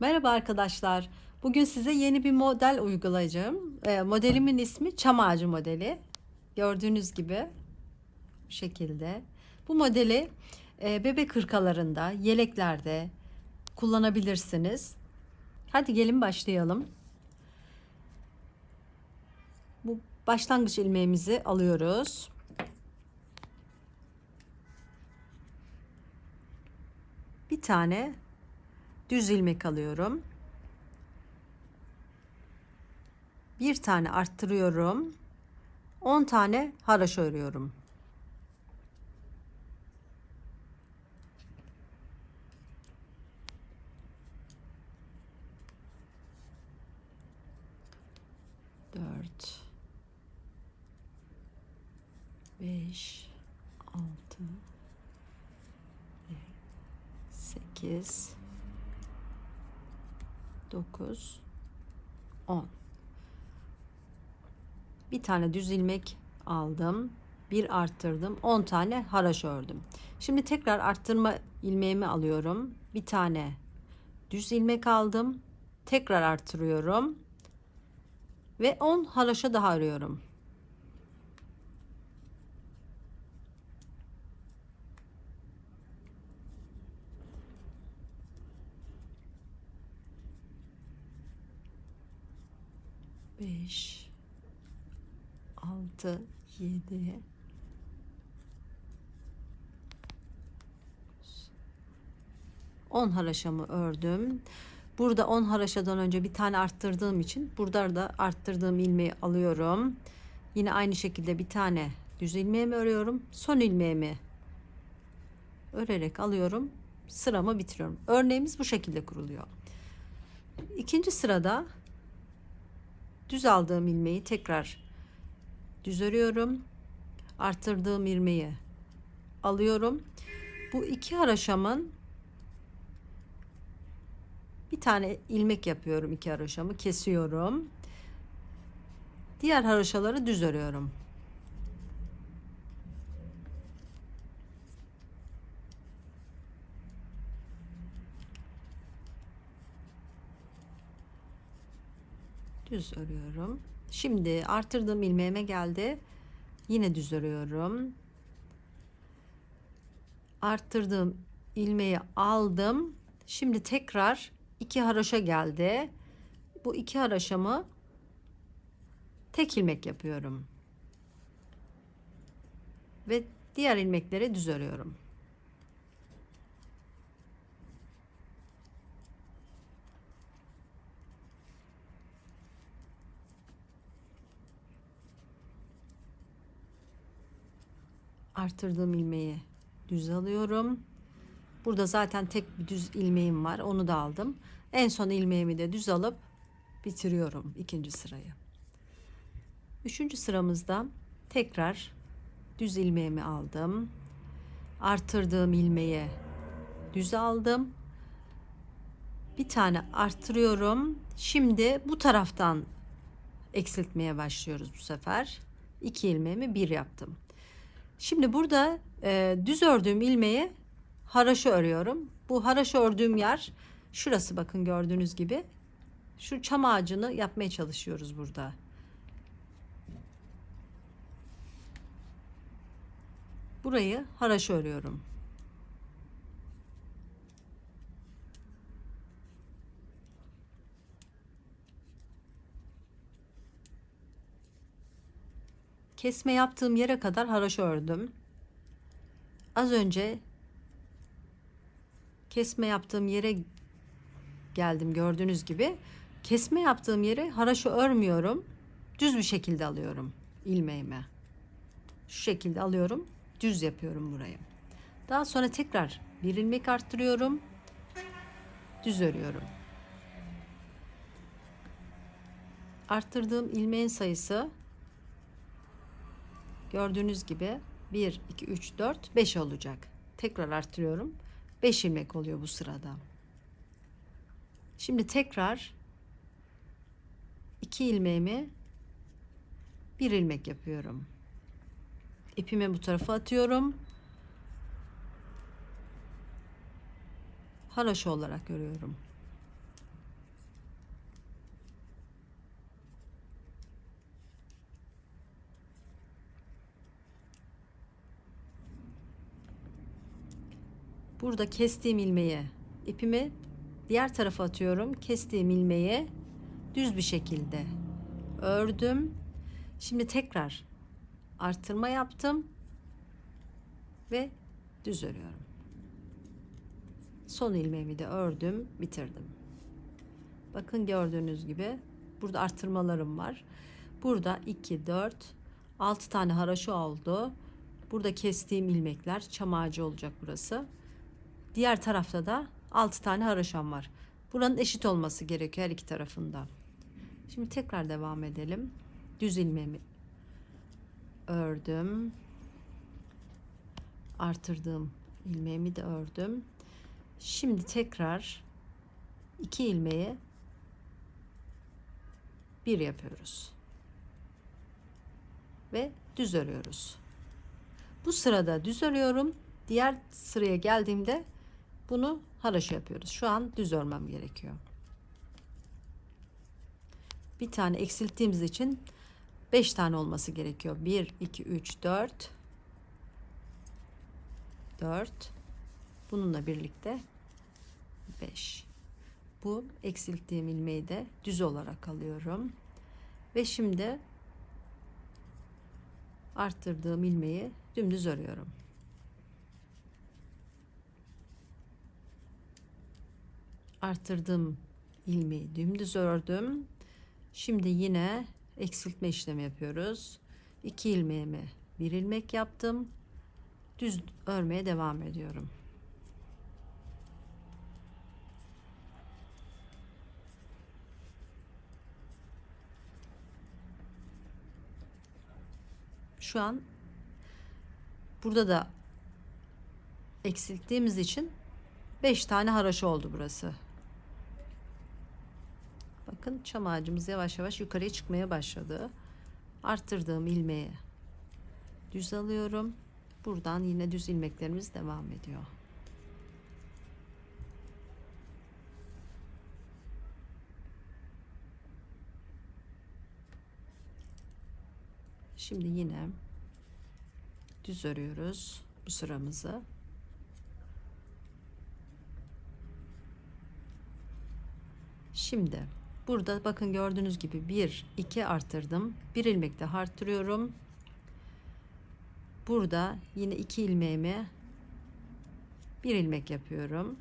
Merhaba arkadaşlar. Bugün size yeni bir model uygulayacağım. Ee, modelimin ismi çam ağacı modeli. Gördüğünüz gibi bu şekilde. Bu modeli e, bebek hırkalarında, yeleklerde kullanabilirsiniz. Hadi gelin başlayalım. Bu başlangıç ilmeğimizi alıyoruz. Bir tane düz ilmek alıyorum. Bir tane arttırıyorum. 10 tane haraşo örüyorum. Dört, beş, altı, sekiz, 9 10 bir tane düz ilmek aldım bir arttırdım 10 tane haraş ördüm. Şimdi tekrar arttırma ilmeğimi alıyorum. Bir tane düz ilmek aldım tekrar arttırıyorum ve 10 haraşa daha örüyorum beş, altı, yedi, on haraşamı ördüm. Burada 10 haraşadan önce bir tane arttırdığım için burada da arttırdığım ilmeği alıyorum. Yine aynı şekilde bir tane düz ilmeğimi örüyorum. Son ilmeğimi örerek alıyorum. Sıramı bitiriyorum. Örneğimiz bu şekilde kuruluyor. İkinci sırada düz aldığım ilmeği tekrar düz örüyorum. Arttırdığım ilmeği alıyorum. Bu iki haraşamın bir tane ilmek yapıyorum iki haraşamı kesiyorum. Diğer haraşaları düz örüyorum. Düz örüyorum. Şimdi artırdığım ilmeğime geldi. Yine düz örüyorum. Arttırdığım ilmeği aldım. Şimdi tekrar iki haraşa geldi. Bu iki haraşamı tek ilmek yapıyorum. Ve diğer ilmekleri düz örüyorum. Artırdığım ilmeği düz alıyorum. Burada zaten tek bir düz ilmeğim var. Onu da aldım. En son ilmeğimi de düz alıp bitiriyorum ikinci sırayı. Üçüncü sıramızda tekrar düz ilmeğimi aldım. Artırdığım ilmeği düz aldım. Bir tane arttırıyorum. Şimdi bu taraftan eksiltmeye başlıyoruz bu sefer. İki ilmeğimi bir yaptım. Şimdi burada e, düz ördüğüm ilmeği haraşo örüyorum. Bu haraşo ördüğüm yer şurası bakın gördüğünüz gibi. Şu çam ağacını yapmaya çalışıyoruz burada. Burayı haraşo örüyorum. Kesme yaptığım yere kadar haraşo ördüm. Az önce kesme yaptığım yere geldim gördüğünüz gibi. Kesme yaptığım yere haraşo örmüyorum. Düz bir şekilde alıyorum ilmeğime. Şu şekilde alıyorum. Düz yapıyorum burayı. Daha sonra tekrar bir ilmek arttırıyorum. Düz örüyorum. Arttırdığım ilmeğin sayısı Gördüğünüz gibi 1, 2, 3, 4, 5 olacak. Tekrar arttırıyorum. 5 ilmek oluyor bu sırada. Şimdi tekrar 2 ilmeğimi bir ilmek yapıyorum. İpimi bu tarafa atıyorum. Haraşo olarak örüyorum. Burada kestiğim ilmeği ipimi diğer tarafa atıyorum. Kestiğim ilmeği düz bir şekilde ördüm. Şimdi tekrar artırma yaptım ve düz örüyorum. Son ilmeğimi de ördüm, bitirdim. Bakın gördüğünüz gibi burada artırmalarım var. Burada 2 4 6 tane haraşo oldu. Burada kestiğim ilmekler çam ağacı olacak burası. Diğer tarafta da 6 tane haraşam var. Buranın eşit olması gerekiyor her iki tarafında. Şimdi tekrar devam edelim. Düz ilmeğimi ördüm. Artırdığım ilmeğimi de ördüm. Şimdi tekrar iki ilmeği bir yapıyoruz. Ve düz örüyoruz. Bu sırada düz örüyorum. Diğer sıraya geldiğimde bunu haraşo yapıyoruz. Şu an düz örmem gerekiyor. Bir tane eksilttiğimiz için 5 tane olması gerekiyor. 1 2 3 4 4 bununla birlikte 5. Bu eksilttiğim ilmeği de düz olarak alıyorum. Ve şimdi arttırdığım ilmeği dümdüz örüyorum. Arttırdığım ilmeği dümdüz ördüm. Şimdi yine eksiltme işlemi yapıyoruz. 2 ilmeğimi bir ilmek yaptım. Düz örmeye devam ediyorum. Şu an burada da eksilttiğimiz için 5 tane haraşo oldu burası. Bakın çam ağacımız yavaş yavaş yukarıya çıkmaya başladı. Arttırdığım ilmeği düz alıyorum. Buradan yine düz ilmeklerimiz devam ediyor. Şimdi yine düz örüyoruz bu sıramızı. Şimdi burada bakın gördüğünüz gibi 1 2 arttırdım. Bir ilmek de arttırıyorum. Burada yine iki ilmeğimi bir ilmek yapıyorum.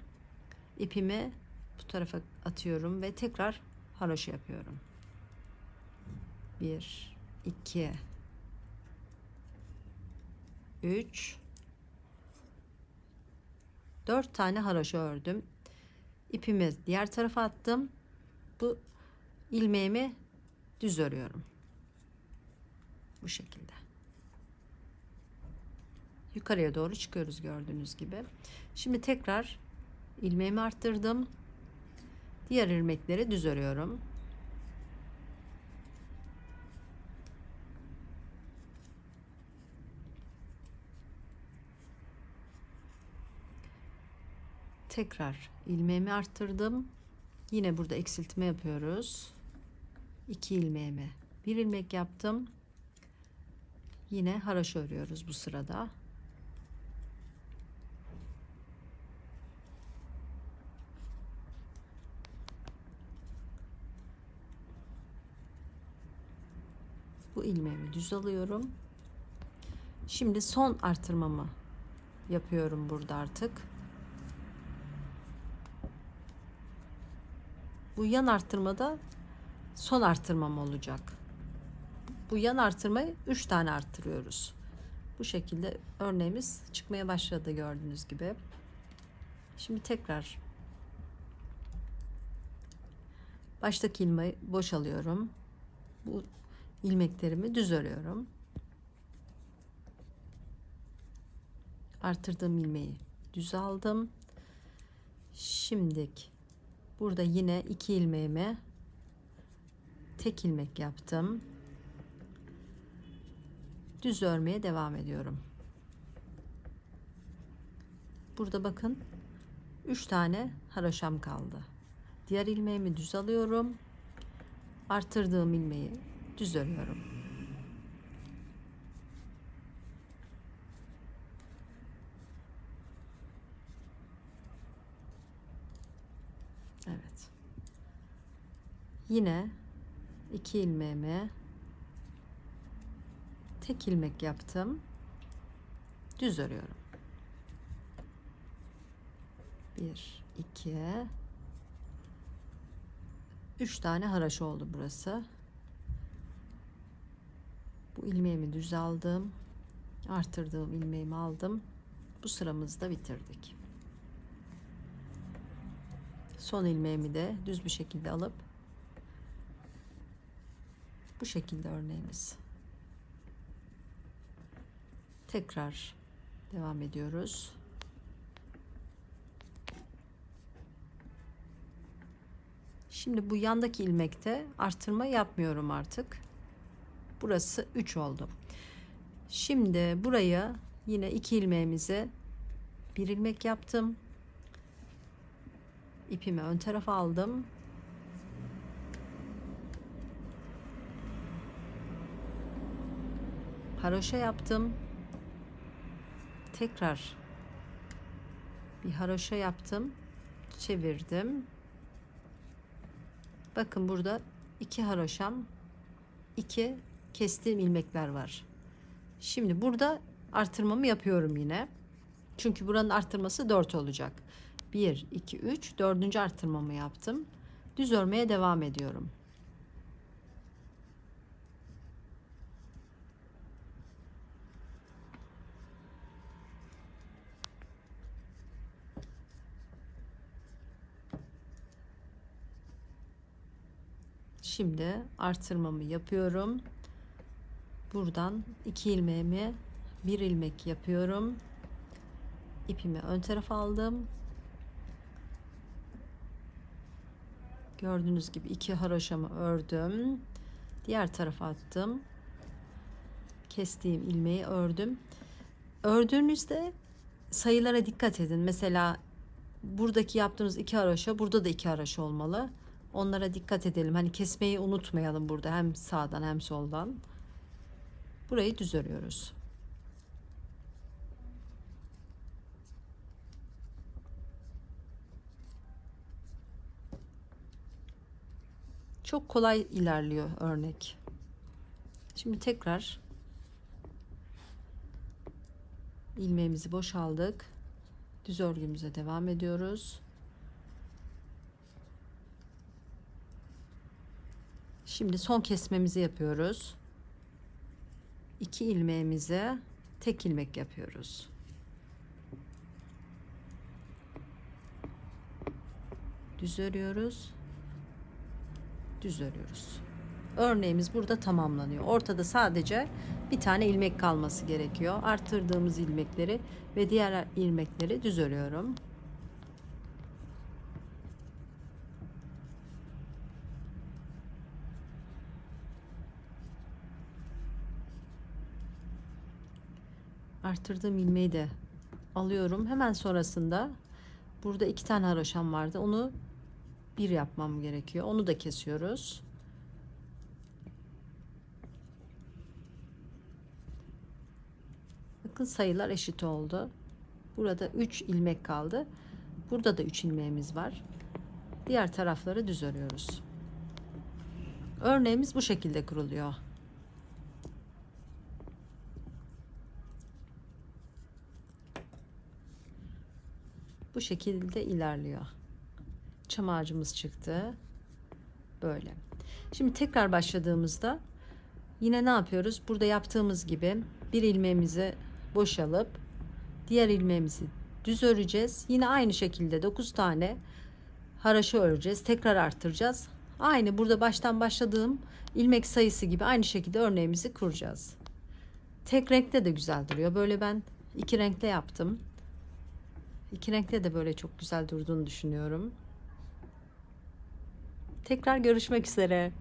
İpimi bu tarafa atıyorum ve tekrar haroşa yapıyorum. 1 2 3 4 tane haroşa ördüm. İpimi diğer tarafa attım. Bu ilmeğimi düz örüyorum. Bu şekilde. Yukarıya doğru çıkıyoruz gördüğünüz gibi. Şimdi tekrar ilmeğimi arttırdım. Diğer ilmekleri düz örüyorum. Tekrar ilmeğimi arttırdım. Yine burada eksiltme yapıyoruz. 2 ilmeğimi bir ilmek yaptım. Yine haraşo örüyoruz bu sırada. Bu ilmeğimi düz alıyorum. Şimdi son artırmamı yapıyorum burada artık. Bu yan arttırmada son artırmam olacak. Bu yan artırmayı 3 tane arttırıyoruz. Bu şekilde örneğimiz çıkmaya başladı gördüğünüz gibi. Şimdi tekrar baştaki ilmeği boşalıyorum. Bu ilmeklerimi düz örüyorum. Artırdığım ilmeği düz aldım. Şimdilik burada yine iki ilmeğime tek ilmek yaptım. Düz örmeye devam ediyorum. Burada bakın 3 tane haroşam kaldı. Diğer ilmeğimi düz alıyorum. Artırdığım ilmeği düz örüyorum. Evet. Yine iki ilmeğimi tek ilmek yaptım. Düz örüyorum. Bir, iki, üç tane haraş oldu burası. Bu ilmeğimi düz aldım. Artırdığım ilmeğimi aldım. Bu sıramızı da bitirdik. Son ilmeğimi de düz bir şekilde alıp bu şekilde örneğimiz. Tekrar devam ediyoruz. Şimdi bu yandaki ilmekte artırma yapmıyorum artık. Burası 3 oldu. Şimdi buraya yine iki ilmeğimizi bir ilmek yaptım. İpimi ön tarafa aldım. Haroşa yaptım. Tekrar bir haroşa yaptım. Çevirdim. Bakın burada iki haroşam, iki kestiğim ilmekler var. Şimdi burada artırmamı yapıyorum yine. Çünkü buranın artırması 4 olacak. 1, 2, 3, 4. artırmamı yaptım. Düz örmeye devam ediyorum. Şimdi artırmamı yapıyorum. Buradan iki ilmeğimi bir ilmek yapıyorum. İpimi ön tarafa aldım. Gördüğünüz gibi iki haroşamı ördüm. Diğer tarafa attım. Kestiğim ilmeği ördüm. Ördüğünüzde sayılara dikkat edin. Mesela buradaki yaptığınız iki haroşa burada da iki haroşa olmalı. Onlara dikkat edelim. Hani kesmeyi unutmayalım burada hem sağdan hem soldan. Burayı düz örüyoruz. Çok kolay ilerliyor örnek. Şimdi tekrar ilmeğimizi boşaldık. Düz örgümüze devam ediyoruz. Şimdi son kesmemizi yapıyoruz. İki ilmeğimize tek ilmek yapıyoruz. Düz örüyoruz. Düz örüyoruz. Örneğimiz burada tamamlanıyor. Ortada sadece bir tane ilmek kalması gerekiyor. Arttırdığımız ilmekleri ve diğer ilmekleri düz örüyorum. Arttırdığım ilmeği de alıyorum. Hemen sonrasında burada iki tane haroşam vardı. Onu bir yapmam gerekiyor. Onu da kesiyoruz. Bakın sayılar eşit oldu. Burada 3 ilmek kaldı. Burada da 3 ilmeğimiz var. Diğer tarafları düz örüyoruz. Örneğimiz bu şekilde kuruluyor. Bu şekilde ilerliyor. Çam ağacımız çıktı. Böyle. Şimdi tekrar başladığımızda yine ne yapıyoruz? Burada yaptığımız gibi bir ilmeğimizi boşalıp diğer ilmeğimizi düz öreceğiz. Yine aynı şekilde 9 tane haraşo öreceğiz. Tekrar arttıracağız. Aynı burada baştan başladığım ilmek sayısı gibi aynı şekilde örneğimizi kuracağız. Tek renkte de güzel duruyor. Böyle ben iki renkte yaptım. İki renkte de böyle çok güzel durduğunu düşünüyorum. Tekrar görüşmek üzere.